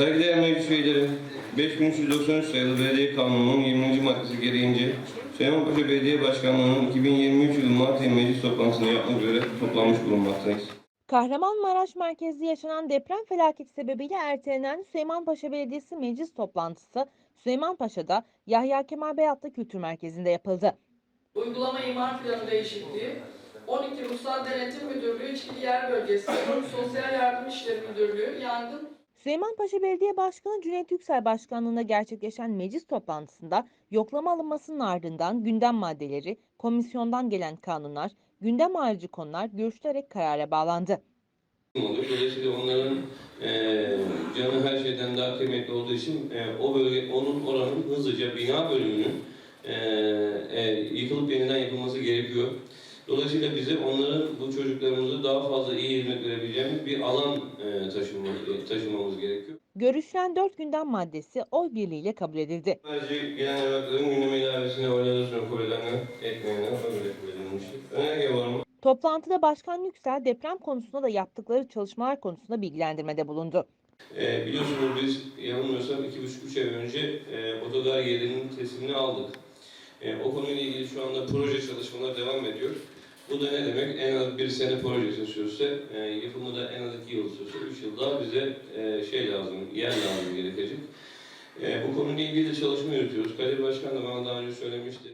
Saygıdeğer meclis üyeleri, 5393 sayılı Belediye Kanunu'nun 20. maddesi gereğince Süleymanpaşa Belediye Başkanlığı'nın 2023 yılı Mart ayı meclis toplantısını yapmak üzere toplanmış bulunmaktayız. Kahramanmaraş merkezli yaşanan deprem felaketi sebebiyle ertelenen Süleymanpaşa Belediyesi meclis toplantısı Süleymanpaşa'da Yahya Kemal Beyatlı Kültür Merkezi'nde yapıldı. Uygulama imar planı değişikliği, 12 Ruhsat Denetim Müdürlüğü İçkili Yer Bölgesi, Sosyal Yardım İşleri Müdürlüğü, Yangın Süleymanpaşa Belediye Başkanı Cüneyt Yüksel Başkanlığında gerçekleşen meclis toplantısında yoklama alınmasının ardından gündem maddeleri, komisyondan gelen kanunlar, gündem harici konular görüşülerek karara bağlandı. Dolayısıyla onların eee canı her şeyden daha kıymetli olduğu için eee, o bölge, onun oranın hızlıca bina bölümünün eee, eee, yıkılıp yeniden yapılması gerekiyor. Dolayısıyla bize onların, bu çocuklarımıza daha fazla iyi hizmet verebileceğimiz bir alan taşımamız gerekiyor. Görüşülen dört gündem maddesi oy birliğiyle kabul edildi. Sadece gelen evrakların gündeme ilavesine oyladığı sonra kabul edenler, etmeyenler kabul edilmiştir. Önerge var mı? Toplantıda Başkan Yüksel deprem konusunda da yaptıkları çalışmalar konusunda bilgilendirmede bulundu. Ee, biliyorsunuz biz yanılmıyorsam iki buçuk üç ay önce e, otogar yerinin teslimini aldık. E, o konuyla ilgili şu anda proje çalışmaları devam ediyor. Bu da ne demek? En az bir sene projesi sürse, e, yapımı da en az iki yıl sürse, üç yıl daha bize e, şey lazım, yer lazım gerekecek. E, bu konuyla ilgili de çalışma yürütüyoruz. Kadir Başkan da bana daha önce söylemişti.